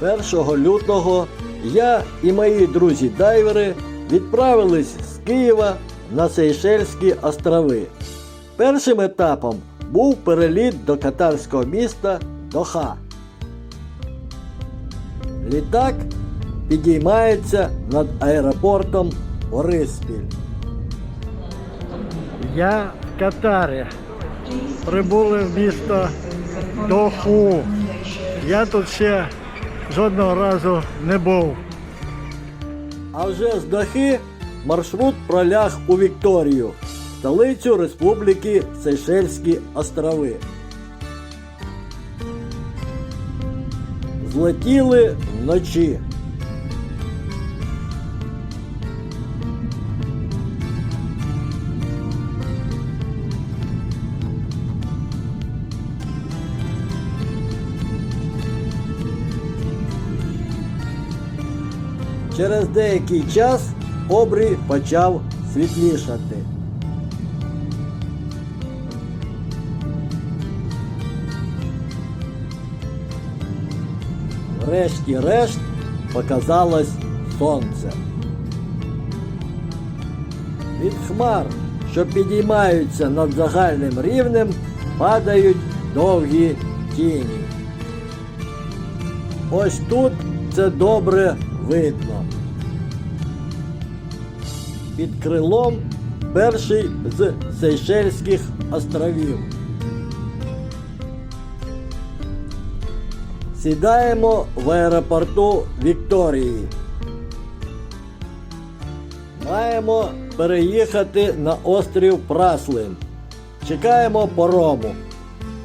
1 лютого я і мої друзі-дайвери відправились з Києва на Сейшельські острови. Першим етапом був переліт до катарського міста Доха. Літак підіймається над аеропортом Бориспіль. Я в Катарі. Прибули в місто Доху. Я тут ще жодного разу не був. А вже з Дахи маршрут проляг у Вікторію, столицю Республіки Сейшельські острови. Злетіли вночі. Через деякий час обрій почав світлішати. Врешті-решт показалось сонце. Від хмар, що підіймаються над загальним рівнем, падають довгі тіні. Ось тут це добре видно. Під крилом перший з Сейшельських островів. Сідаємо в аеропорту Вікторії. Маємо переїхати на острів Праслин. Чекаємо парому.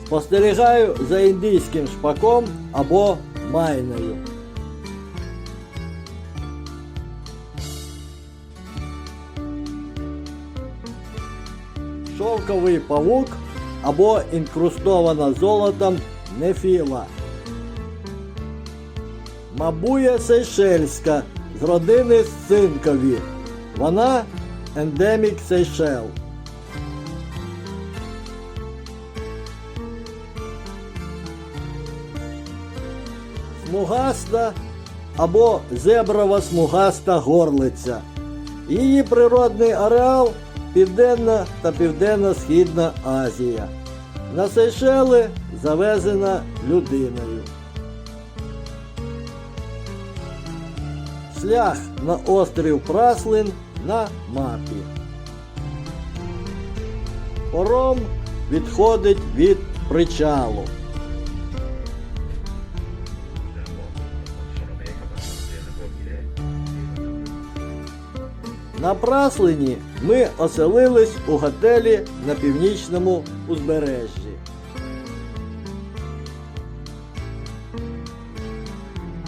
Спостерігаю за індійським шпаком або майною. Шовковий павук або інкрустована золотом нефіла. Мабуя Сейшельська з родини Сцинкові. Вона ендемік Сейшел. Смугаста або зеброва смугаста горлиця. Її природний ареал Південна та Південно-Східна Азія. На Сейшели завезена людиною. Шлях на острів Праслин на мапі. Пором відходить від причалу. На Праслині ми оселились у готелі на північному узбережжі.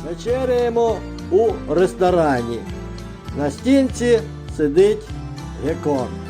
Вечеряємо у ресторані. На стінці сидить гекон.